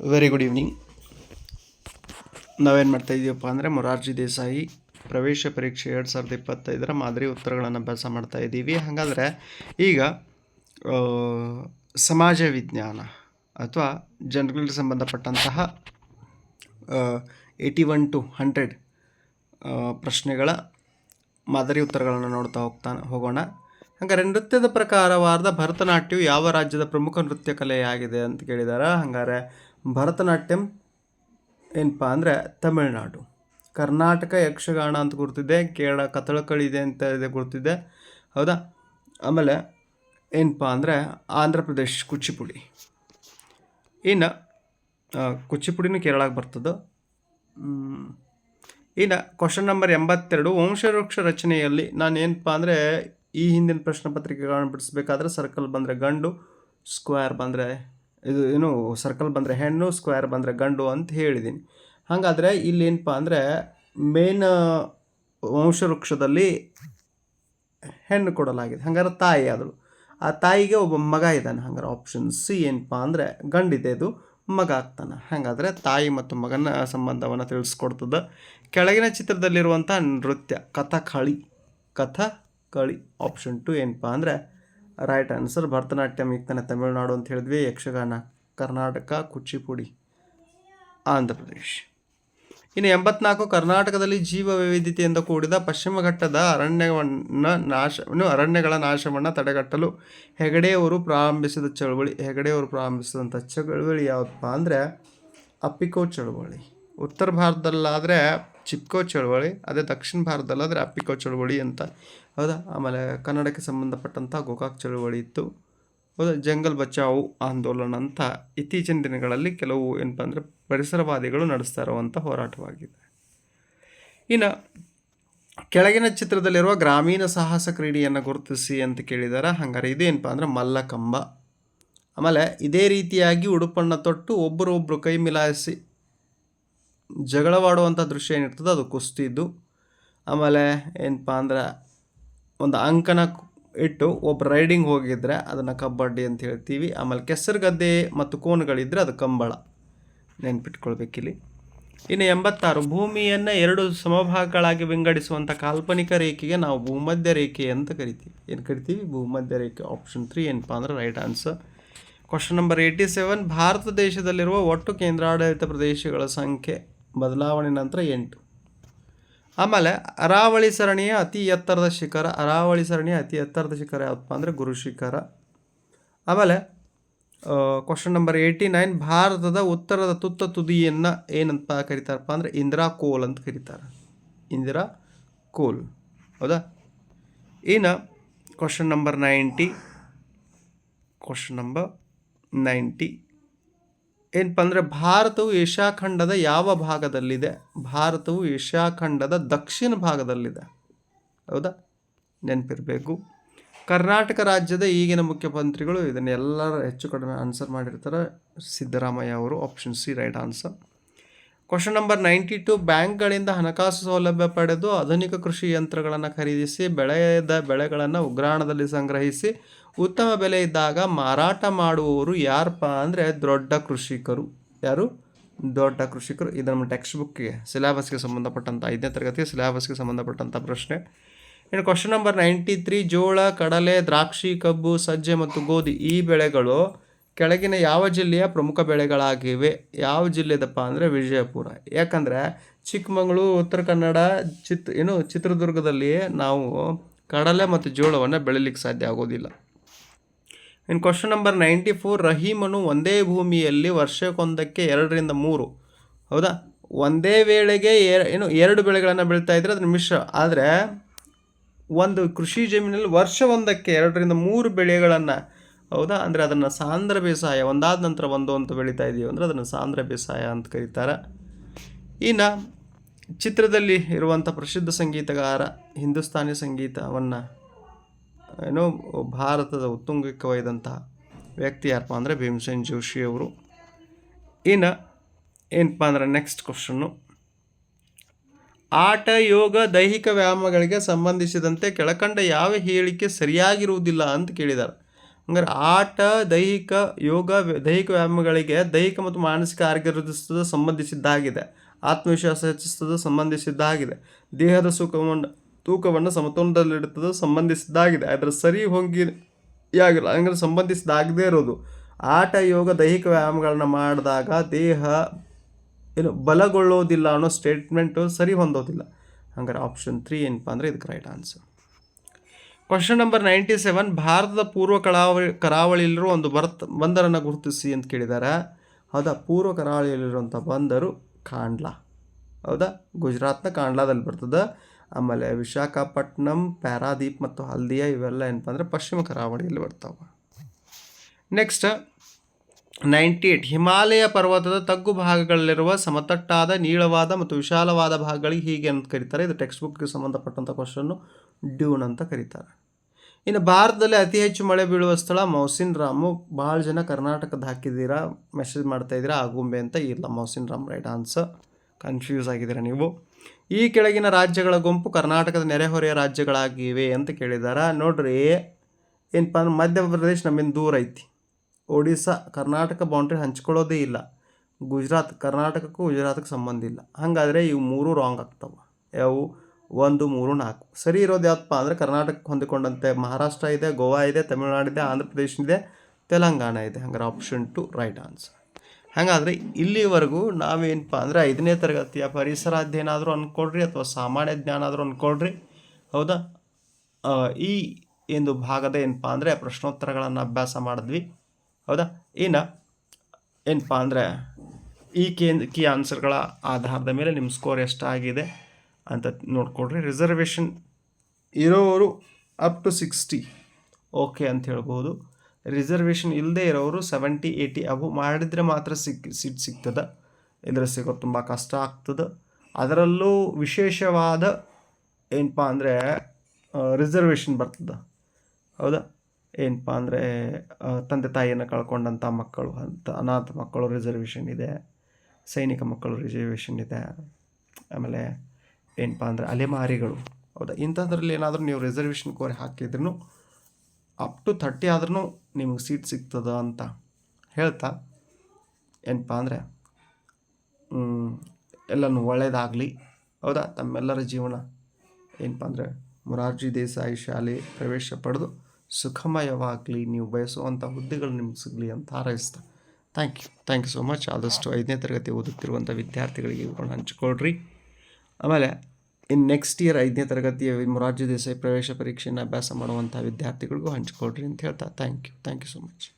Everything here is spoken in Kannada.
ವೆರಿ ಗುಡ್ ಈವ್ನಿಂಗ್ ನಾವೇನು ಮಾಡ್ತಾ ಇದೀವಪ್ಪ ಅಂದರೆ ಮೊರಾರ್ಜಿ ದೇಸಾಯಿ ಪ್ರವೇಶ ಪರೀಕ್ಷೆ ಎರಡು ಸಾವಿರದ ಇಪ್ಪತ್ತೈದರ ಮಾದರಿ ಉತ್ತರಗಳನ್ನು ಅಭ್ಯಾಸ ಮಾಡ್ತಾ ಇದ್ದೀವಿ. ಹಾಗಾದರೆ ಈಗ ಸಮಾಜ ವಿಜ್ಞಾನ ಅಥವಾ ಜನಗಳಿಗೆ ಸಂಬಂಧಪಟ್ಟಂತಹ ಏಯ್ಟಿ ಒನ್ ಟು ಹಂಡ್ರೆಡ್ ಪ್ರಶ್ನೆಗಳ ಮಾದರಿ ಉತ್ತರಗಳನ್ನು ನೋಡ್ತಾ ಹೋಗ್ತಾ ಹೋಗೋಣ. ಹಾಗಾದರೆ ನೃತ್ಯದ ಪ್ರಕಾರವಾದ ಭರತನಾಟ್ಯವು ಯಾವ ರಾಜ್ಯದ ಪ್ರಮುಖ ನೃತ್ಯ ಕಲೆಯಾಗಿದೆ ಅಂತ ಕೇಳಿದಾರೆ? ಹಂಗಾರೆ ಭರತನಾಟ್ಯಂ ಏನಪ್ಪ ಅಂದರೆ ತಮಿಳುನಾಡು. ಕರ್ನಾಟಕ ಯಕ್ಷಗಾನ ಅಂತ ಗುರುತಿದೆ, ಕೇರಳ ಕಥಳಕಳಿ ಇದೆ ಅಂತ ಇದೆ ಗುರುತಿದೆ. ಹೌದಾ? ಆಮೇಲೆ ಏನಪ್ಪ ಅಂದರೆ ಆಂಧ್ರ ಪ್ರದೇಶ್ ಕುಚಿಪುಡಿ. ಇನ್ನು ಕುಚಿಪುಡಿನೂ ಕೇರಳಕ್ಕೆ ಬರ್ತದೆ ಇನ್ನು ಕ್ವಶನ್ ನಂಬರ್ ಎಂಬತ್ತೆರಡು, ವಂಶವೃಕ್ಷ ರಚನೆಯಲ್ಲಿ ನಾನು ಏನಪ್ಪ ಅಂದರೆ ಈ ಹಿಂದಿನ ಪ್ರಶ್ನೆ ಪತ್ರಿಕೆಗಳನ್ನು ಬಿಡಿಸ್ಬೇಕಾದ್ರೆ ಸರ್ಕಲ್ ಬಂದರೆ ಗಂಡು, ಸ್ಕ್ವೇರ್ ಬಂದರೆ ಇದು ಏನು ಸರ್ಕಲ್ ಬಂದರೆ ಹೆಣ್ಣು ಸ್ಕ್ವೇರ್ ಬಂದರೆ ಗಂಡು ಅಂತ ಹೇಳಿದ್ದೀನಿ ಹಾಗಾದರೆ ಇಲ್ಲಿ ಏನಪ್ಪ ಅಂದರೆ ಮೇನ್ ವಂಶವೃಕ್ಷದಲ್ಲಿ ಹೆಣ್ಣು ಕೊಡಲಾಗಿದೆ. ಹಂಗಾರೆ ತಾಯಿ ಆದಳು. ಆ ತಾಯಿಗೆ ಒಬ್ಬ ಮಗ ಇದ್ದಾನೆ. ಹಂಗಾರೆ ಆಪ್ಷನ್ ಸಿ ಏನಪ್ಪ ಅಂದರೆ ಗಂಡಿದೆ ಅದು, ಮಗ ಆಗ್ತಾನೆ. ಹಾಗಾದರೆ ತಾಯಿ ಮತ್ತು ಮಗನ ಸಂಬಂಧವನ್ನು ತಿಳಿಸ್ಕೊಡ್ತದೆ. ಕೆಳಗಿನ ಚಿತ್ರದಲ್ಲಿರುವಂಥ ನೃತ್ಯ ಕಥಕಳಿ. ಕಥಕಳಿ ಆಪ್ಷನ್ ಟು ಏನಪ್ಪ ಅಂದರೆ ರೈಟ್ ಆನ್ಸರ್ ಭರತನಾಟ್ಯಂ ಈಗ ತಾನೆ ತಮಿಳುನಾಡು ಅಂತ ಹೇಳಿದ್ವಿ, ಯಕ್ಷಗಾನ, ಕರ್ನಾಟಕ, ಕುಚಿಪುಡಿ, ಆಂಧ್ರ ಪ್ರದೇಶ್. ಇನ್ನು ಎಂಬತ್ನಾಲ್ಕು, ಕರ್ನಾಟಕದಲ್ಲಿ ಜೀವ ವೈವಿಧ್ಯತೆಯಿಂದ ಕೂಡಿದ ಪಶ್ಚಿಮ ಘಟ್ಟದ ಅರಣ್ಯವನ್ನು ನಾಶ ಅರಣ್ಯಗಳ ನಾಶವನ್ನು ತಡೆಗಟ್ಟಲು ಹೆಗಡೆಯವರು ಪ್ರಾರಂಭಿಸಿದ ಚಳುವಳಿ, ಹೆಗಡೆಯವರು ಪ್ರಾರಂಭಿಸಿದಂಥ ಚಳುವಳಿ ಯಾವುದಪ್ಪ ಅಂದರೆ ಅಪ್ಪಿಕೋ ಚಳವಳಿ. ಉತ್ತರ ಭಾರತದಲ್ಲಾದರೆ ಚಿಪ್ಕೋ ಚಳವಳಿ, ಅದೇ ದಕ್ಷಿಣ ಭಾರತದಲ್ಲಾದರೆ ಅಪ್ಪಿಕೋ ಚಳವಳಿ ಅಂತ. ಹೌದಾ? ಆಮೇಲೆ ಕನ್ನಡಕ್ಕೆ ಸಂಬಂಧಪಟ್ಟಂಥ ಗೋಕಾಕ್ ಚಳವಳಿ ಇತ್ತು. ಹೌದಾ? ಜಂಗಲ್ ಬಚಾವು ಆಂದೋಲನ ಅಂತ ಇತ್ತೀಚಿನ ದಿನಗಳಲ್ಲಿ ಕೆಲವು ಏನಪ್ಪ ಅಂದರೆ ಪರಿಸರವಾದಿಗಳು ನಡೆಸ್ತಾ ಇರುವಂಥ ಹೋರಾಟವಾಗಿದೆ. ಇನ್ನು ಕೆಳಗಿನ ಚಿತ್ರದಲ್ಲಿರುವ ಗ್ರಾಮೀಣ ಸಾಹಸ ಕ್ರೀಡೆಯನ್ನು ಗುರುತಿಸಿ ಅಂತ ಕೇಳಿದಾರೆ. ಹಂಗಾರೆ ಇದೇನಪ್ಪ ಅಂದರೆ ಮಲ್ಲಕಂಬ. ಆಮೇಲೆ ಇದೇ ರೀತಿಯಾಗಿ ಉಡುಪನ್ನು ತೊಟ್ಟು ಒಬ್ಬರೊಬ್ಬರು ಕೈ ಮಿಲಾಯಿಸಿ ಜಗಳವಾಡುವಂಥ ದೃಶ್ಯ ಏನಿರ್ತದೆ ಅದು ಕುಸ್ತಿದ್ದು. ಆಮೇಲೆ ಏನಪ್ಪ ಅಂದ್ರೆ ಒಂದು ಅಂಕನ ಇಟ್ಟು ಒಬ್ಬ ರೈಡಿಂಗ್ ಹೋಗಿದ್ರೆ ಅದನ್ನು ಕಬಡ್ಡಿ ಅಂತ ಹೇಳ್ತೀವಿ. ಆಮೇಲೆ ಕೆಸರು ಗದ್ದೆ ಮತ್ತು ಕೋನುಗಳಿದ್ದರೆ ಅದು ಕಂಬಳ. ನೆನ್ಪಿಟ್ಕೊಳ್ಬೇಕಿಲ್ಲಿ. ಇನ್ನು ಎಂಬತ್ತಾರು, ಭೂಮಿಯನ್ನು ಎರಡು ಸಮಭಾಗಗಳಾಗಿ ವಿಂಗಡಿಸುವಂಥ ಕಾಲ್ಪನಿಕ ರೇಖೆಗೆ ನಾವು ಭೂಮಧ್ಯ ರೇಖೆ ಅಂತ ಕರಿತೀವಿ. ಏನು ಕರಿತೀವಿ? ಭೂಮಧ್ಯ ರೇಖೆ ಆಪ್ಷನ್ ತ್ರೀ ಏನಪ್ಪ ಅಂದ್ರೆ right answer question number eighty seven Bharat ದೇಶದಲ್ಲಿರುವ ಒಟ್ಟು ಕೇಂದ್ರಾಡಳಿತ ಪ್ರದೇಶಗಳ ಸಂಖ್ಯೆ. ಬದಲಾವಣೆ ನಂತರ ಎಂಟು. ಆಮೇಲೆ ಅರಾವಳಿ ಸರಣಿಯ ಅತಿ ಎತ್ತರದ ಶಿಖರ, ಅರಾವಳಿ ಸರಣಿಯ ಅತಿ ಎತ್ತರದ ಶಿಖರ ಯಾವುದಪ್ಪ ಅಂದರೆ ಗುರು ಶಿಖರ. ಆಮೇಲೆ ಕ್ವಶನ್ ನಂಬರ್ ಏಯ್ಟಿ ನೈನ್ ಭಾರತದ ಉತ್ತರದ ತುತ್ತ ತುದಿಯನ್ನು ಏನಂತ ಕರೀತಾರಪ್ಪ ಅಂದರೆ ಇಂದಿರಾ ಕೋಲ್ ಅಂತ ಕರೀತಾರೆ. ಇಂದಿರಾ ಕೋಲ್, ಹೌದಾ? ಇನ್ನು question number ninety question number ninety ಏನಪ್ಪ ಅಂದರೆ ಭಾರತವು ಏಷ್ಯಾ ಖಂಡದ ಯಾವ ಭಾಗದಲ್ಲಿದೆ? ಭಾರತವು ಏಷ್ಯಾ ಖಂಡದ ದಕ್ಷಿಣ ಭಾಗದಲ್ಲಿದೆ. ಹೌದಾ? ನೆನಪಿರಬೇಕು. ಕರ್ನಾಟಕ ರಾಜ್ಯದ ಈಗಿನ ಮುಖ್ಯಮಂತ್ರಿಗಳು ಇದನ್ನೆಲ್ಲರೂ ಹೆಚ್ಚು ಕಡಿಮೆ ಆನ್ಸರ್ ಮಾಡಿರ್ತಾರೆ. ಸಿದ್ದರಾಮಯ್ಯ ಅವರು option C right answer question number ninety two ಬ್ಯಾಂಕ್ಗಳಿಂದ ಹಣಕಾಸು ಸೌಲಭ್ಯ ಪಡೆದು ಆಧುನಿಕ ಕೃಷಿ ಯಂತ್ರಗಳನ್ನು ಖರೀದಿಸಿ ಬೆಳೆದ ಬೆಳೆಗಳನ್ನು ಉಗ್ರಾಣದಲ್ಲಿ ಸಂಗ್ರಹಿಸಿ, ಉತ್ತಮ ಬೆಲೆ ಇದ್ದಾಗ ಮಾರಾಟ ಮಾಡುವವರು ಯಾರಪ್ಪ ಅಂದರೆ ದೊಡ್ಡ ಕೃಷಿಕರು. ಯಾರು? ದೊಡ್ಡ ಕೃಷಿಕರು. ಇದು ನಮ್ಮ ಟೆಕ್ಸ್ಟ್ ಬುಕ್ಗೆ ಸಿಲೆಬಸ್ಗೆ ಸಂಬಂಧಪಟ್ಟಂಥ ಐದನೇ ತರಗತಿಯ ಸಿಲೆಬಸ್ಗೆ ಸಂಬಂಧಪಟ್ಟಂಥ ಪ್ರಶ್ನೆ. ಇನ್ನು ಕ್ವಶನ್ ನಂಬರ್ ನೈಂಟಿ ತ್ರೀ ಜೋಳ, ಕಡಲೆ, ದ್ರಾಕ್ಷಿ, ಕಬ್ಬು, ಸಜ್ಜೆ ಮತ್ತು ಗೋಧಿ ಈ ಬೆಳೆಗಳು ಕೆಳಗಿನ ಯಾವ ಜಿಲ್ಲೆಯ ಪ್ರಮುಖ ಬೆಳೆಗಳಾಗಿವೆ? ಯಾವ ಜಿಲ್ಲೆದಪ್ಪ ಅಂದರೆ ವಿಜಯಪುರ. ಯಾಕಂದರೆ ಚಿಕ್ಕಮಗಳೂರು, ಉತ್ತರ ಕನ್ನಡ, ಚಿತ್ ಏನು ಚಿತ್ರದುರ್ಗದಲ್ಲಿ ನಾವು ಕಡಲೆ ಮತ್ತು ಜೋಳವನ್ನು ಬೆಳಿಲಿಕ್ಕೆ ಸಾಧ್ಯ ಆಗೋದಿಲ್ಲ. ಇನ್ನು ಕ್ವಶನ್ ನಂಬರ್ ನೈಂಟಿ ಫೋರ್ ರಹೀಮನು ಒಂದೇ ಭೂಮಿಯಲ್ಲಿ ವರ್ಷಕ್ಕೊಂದಕ್ಕೆ ಎರಡರಿಂದ ಮೂರು. ಹೌದಾ? ಒಂದೇ ವೇಳೆಗೆ ಏನು ಎರಡು ಬೆಳೆಗಳನ್ನು ಬೆಳೀತಾ ಇದ್ದರೆ ಅದನ್ನು ಮಿಶ್ರ, ಆದರೆ ಒಂದು ಕೃಷಿ ಜಮೀನಲ್ಲಿ ವರ್ಷ ಒಂದಕ್ಕೆ ಎರಡರಿಂದ ಮೂರು ಬೆಳೆಗಳನ್ನು ಹೌದಾ? ಅಂದರೆ ಅದನ್ನು ಸಾಂದ್ರ ಬೇಸಾಯ, ಒಂದಾದ ನಂತರ ಒಂದು ಅಂತ ಬೆಳೀತಾ ಇದೀವಿ ಅಂದರೆ ಅದನ್ನು ಸಾಂದ್ರ ಬೇಸಾಯ ಅಂತ ಕರೀತಾರೆ. ಇನ್ನು ಚಿತ್ರದಲ್ಲಿ ಇರುವಂಥ ಪ್ರಸಿದ್ಧ ಸಂಗೀತಗಾರ, ಹಿಂದೂಸ್ತಾನಿ ಸಂಗೀತವನ್ನು ಏನೋ ಭಾರತದ ಉತ್ತುಂಗಕ್ಕೆ ವ್ಯಕ್ತಿ ಯಾರಪ್ಪ ಅಂದರೆ ಭೀಮಸೇನ್ ಜೋಶಿ ಅವರು. ಇನ್ನು ಏನಪ್ಪ ಅಂದರೆ ನೆಕ್ಸ್ಟ್ ಕ್ವಶನ್ನು ಆಟ, ಯೋಗ, ದೈಹಿಕ ವ್ಯಾಯಾಮಗಳಿಗೆ ಸಂಬಂಧಿಸಿದಂತೆ ಕೆಳಕಂಡ ಯಾವ ಹೇಳಿಕೆ ಸರಿಯಾಗಿರುವುದಿಲ್ಲ ಅಂತ ಕೇಳಿದ್ದಾರೆ. ಹಂಗಾರೆ ಆಟ, ದೈಹಿಕ ಯೋಗ ದೈಹಿಕ ವ್ಯಾಯಾಮಗಳಿಗೆ ದೈಹಿಕ ಮತ್ತು ಮಾನಸಿಕ ಆರೋಗ್ಯ ವೃದ್ಧಿಸುತ್ತದೆ, ಸಂಬಂಧಿಸಿದ್ದಾಗಿದೆ. ಆತ್ಮವಿಶ್ವಾಸ ಹೆಚ್ಚಿಸುತ್ತದೆ, ಸಂಬಂಧಿಸಿದ್ದಾಗಿದೆ. ದೇಹದ ಸುಖವನ್ನು, ತೂಕವನ್ನು ಸಮತೋಲನದಲ್ಲಿಡುತ್ತದೆ, ಸಂಬಂಧಿಸಿದ್ದಾಗಿದೆ. ಅದರ ಸರಿ ಹೊಂಗಿಯಾಗಿಲ್ಲ ಹಂಗಾರೆ ಸಂಬಂಧಿಸಿದಾಗದೇ ಇರೋದು. ಆಟ, ಯೋಗ, ದೈಹಿಕ ವ್ಯಾಯಾಮಗಳನ್ನು ಮಾಡಿದಾಗ ದೇಹ ಏನು ಬಲಗೊಳ್ಳೋದಿಲ್ಲ ಅನ್ನೋ ಸ್ಟೇಟ್ಮೆಂಟು ಸರಿ ಹೊಂದೋದಿಲ್ಲ. ಹಂಗಾರೆ ಆಪ್ಷನ್ ತ್ರೀ ಏನಪ್ಪ ಅಂದರೆ ಇದಕ್ಕೆ right answer question number ninety seven ಭಾರತದ ಪೂರ್ವ ಕರಾವಳಿ, ಕರಾವಳಿಯಲ್ಲಿರುವ ಒಂದು ಬರ್ತ್ ಬಂದರನ್ನು ಗುರುತಿಸಿ ಅಂತ ಕೇಳಿದ್ದಾರೆ ಹೌದಾ? ಪೂರ್ವ ಕರಾವಳಿಯಲ್ಲಿರುವಂಥ ಬಂದರು ಕಾಂಡ್ಲಾ. ಹೌದಾ? ಗುಜರಾತ್ನ ಕಾಂಡ್ಲಾದಲ್ಲಿ ಬರ್ತದೆ. ಆಮೇಲೆ ವಿಶಾಖಪಟ್ಟಣಂ ಪ್ಯಾರಾದೀಪ್ ಮತ್ತು ಹಲ್ದಿಯಾ ಇವೆಲ್ಲ ಏನಪ್ಪ ಅಂದರೆ ಪಶ್ಚಿಮ ಕರಾವಳಿಯಲ್ಲಿ ಬರ್ತಾವೆ. ನೆಕ್ಸ್ಟ್ ನೈಂಟಿ ಏಟ್, ಹಿಮಾಲಯ ಪರ್ವತದ ತಗ್ಗು ಭಾಗಗಳಲ್ಲಿರುವ ಸಮತಟ್ಟಾದ, ನೀಳವಾದ ಮತ್ತು ವಿಶಾಲವಾದ ಭಾಗಗಳಿಗೆ ಹೀಗೆ ಅಂತ ಕರೀತಾರೆ. ಇದು ಟೆಕ್ಸ್ಟ್ ಬುಕ್ಗೆ ಸಂಬಂಧಪಟ್ಟಂಥ ಕ್ವಶನ್ನು ಡ್ಯೂನ್ ಅಂತ ಕರೀತಾರೆ. ಇನ್ನು ಭಾರತದಲ್ಲಿ ಅತಿ ಹೆಚ್ಚು ಮಳೆ ಬೀಳುವ ಸ್ಥಳ ಮೌಸಿನ್ ರಾಮು. ಭಾಳ ಜನ ಕರ್ನಾಟಕದ ಹಾಕಿದ್ದೀರಾ ಮೆಸೇಜ್ ಮಾಡ್ತಾ ಇದ್ದೀರಾ, ಆಗುಂಬೆ ಅಂತ ಇಲ್ಲ. Mawsynram right answer confuse ಆಗಿದ್ದೀರಾ ನೀವು. ಈ ಕೆಳಗಿನ ರಾಜ್ಯಗಳ ಗುಂಪು ಕರ್ನಾಟಕದ ನೆರೆಹೊರೆಯ ರಾಜ್ಯಗಳಾಗಿವೆ ಅಂತ ಕೇಳಿದಾರ. ನೋಡ್ರಿ ಏನಪ್ಪ ಅಂದ್ರೆ ಮಧ್ಯಪ್ರದೇಶ ನಮ್ಮಿಂದ ದೂರ ಐತಿ. ಒಡಿಸ್ಸಾ, ಕರ್ನಾಟಕ ಬೌಂಡ್ರಿ ಹಂಚ್ಕೊಳ್ಳೋದೇ ಇಲ್ಲ. ಗುಜರಾತ್, ಕರ್ನಾಟಕಕ್ಕೂ ಗುಜರಾತ್ಗೆ ಸಂಬಂಧ ಇಲ್ಲ. ಹಾಗಾದರೆ ಇವು ಮೂರು ರಾಂಗ್ ಆಗ್ತವೆ. ಯಾವು? ಒಂದು, ಮೂರು, ನಾಲ್ಕು. ಸರಿ ಇರೋದು ಯಾವತ್ತಪ್ಪ ಅಂದರೆ ಕರ್ನಾಟಕಕ್ಕೆ ಹೊಂದಿಕೊಂಡಂತೆ ಮಹಾರಾಷ್ಟ್ರ ಇದೆ, ಗೋವಾ ಇದೆ, ತಮಿಳುನಾಡು ಇದೆ, ಆಂಧ್ರ ಪ್ರದೇಶ ಇದೆ, ತೆಲಂಗಾಣ ಇದೆ. ಹಂಗಾರೆ ಆಪ್ಷನ್ ಟು ರೈಟ್ ಆನ್ಸರ್ ಹಾಗಾದರೆ ಇಲ್ಲಿವರೆಗೂ ನಾವೇನಪ್ಪ ಅಂದರೆ ಐದನೇ ತರಗತಿಯ ಪರಿಸರ ಅಧ್ಯಯನ ಆದರೂ ಅಂದ್ಕೊಳ್ರಿ ಅಥವಾ ಸಾಮಾನ್ಯ ಜ್ಞಾನ ಆದರೂ ಅಂದ್ಕೊಳ್ರಿ ಹೌದಾ? ಈ ಒಂದು ಭಾಗದ ಏನಪ್ಪ ಅಂದರೆ ಪ್ರಶ್ನೋತ್ತರಗಳನ್ನು ಅಭ್ಯಾಸ ಮಾಡಿದ್ವಿ. ಹೌದಾ? ಏನು ಏನಪ್ಪ ಅಂದರೆ ಈ ಕೇಂದ್ರ ಕೀ ಆನ್ಸರ್ಗಳ ಆಧಾರದ ಮೇಲೆ ನಿಮ್ಮ ಸ್ಕೋರ್ ಎಷ್ಟಾಗಿದೆ ಅಂತ ನೋಡಿಕೊಡ್ರಿ. ರಿಸರ್ವೇಷನ್ ಇರೋರು ಅಪ್ ಟು ಸಿಕ್ಸ್ಟಿ ಓಕೆ ಅಂತ ಹೇಳ್ಬೋದು. ರಿಸರ್ವೇಷನ್ ಇಲ್ಲದೆ ಇರೋರು ಸೆವೆಂಟಿ ಏಯ್ಟಿ ಅವು ಮಾಡಿದರೆ ಮಾತ್ರ ಸಿಕ್ ಸೀಟ್ ಸಿಗ್ತದೆ. ಇದರ ಸಿಗೋದು ತುಂಬ ಕಷ್ಟ ಆಗ್ತದೆ. ಅದರಲ್ಲೂ ವಿಶೇಷವಾದ ಏನಪ್ಪ ಅಂದರೆ ರಿಸರ್ವೇಷನ್ ಬರ್ತದೆ. ಹೌದಾ? ಏನಪ್ಪ ಅಂದರೆ ತಂದೆ ತಾಯಿಯನ್ನು ಕಳ್ಕೊಂಡಂಥ ಮಕ್ಕಳು, ಅಂತ ಅನಾಥ ಮಕ್ಕಳು ರಿಸರ್ವೇಷನ್ ಇದೆ, ಸೈನಿಕ ಮಕ್ಕಳು ರಿಸರ್ವೇಷನ್ ಇದೆ. ಆಮೇಲೆ ಏನಪ್ಪ ಅಂದರೆ ಅಲೆಮಾರಿಗಳು, ಹೌದಾ? ಇಂಥದ್ರಲ್ಲಿ ಏನಾದರೂ ನೀವು ರಿಸರ್ವೇಷನ್ ಕೋರಿ ಹಾಕಿದ್ರೂ ಅಪ್ ಟು ಥರ್ಟಿ ಆದ್ರೂ ನಿಮ್ಗೆ ಸೀಟ್ ಸಿಗ್ತದ ಅಂತ ಹೇಳ್ತಾ, ಏನಪ್ಪ ಅಂದರೆ ಎಲ್ಲನೂ ಒಳ್ಳೆಯದಾಗಲಿ ಹೌದಾ? ತಮ್ಮೆಲ್ಲರ ಜೀವನ, ಏನಪ್ಪ ಅಂದರೆ, ಮೊರಾರ್ಜಿ ದೇಸಾಯಿ ಶಾಲೆ ಪ್ರವೇಶ ಪಡೆದು ಸುಖಮಯವಾಗಲಿ, ನೀವು ಬಯಸುವಂಥ ಹುದ್ದೆಗಳು ನಿಮ್ಗೆ ಸಿಗಲಿ ಅಂತ ಹಾರೈಸ್ತಾ. Thank you thank you so much ಆದಷ್ಟು ಐದನೇ ತರಗತಿ ಓದುತ್ತಿರುವಂಥ ವಿದ್ಯಾರ್ಥಿಗಳಿಗೆ ಇವುಗಳನ್ನ ಹಂಚಿಕೊಳ್ಳ್ರಿ ಆಮೇಲೆ ಇನ್ನು ನೆಕ್ಸ್ಟ್ ಇಯರ್ ಐದನೇ ತರಗತಿಯ ಮೊರಾರ್ಜಿ ದೇಸಾಯಿ ಪ್ರವೇಶ ಪರೀಕ್ಷೆಯನ್ನು ಅಭ್ಯಾಸ ಮಾಡುವಂಥ ವಿದ್ಯಾರ್ಥಿಗಳಿಗೂ ಹಂಚಿಕೊಳ್ಳ್ರಿ ಅಂತ ಹೇಳ್ತಾ. Thank you thank you so much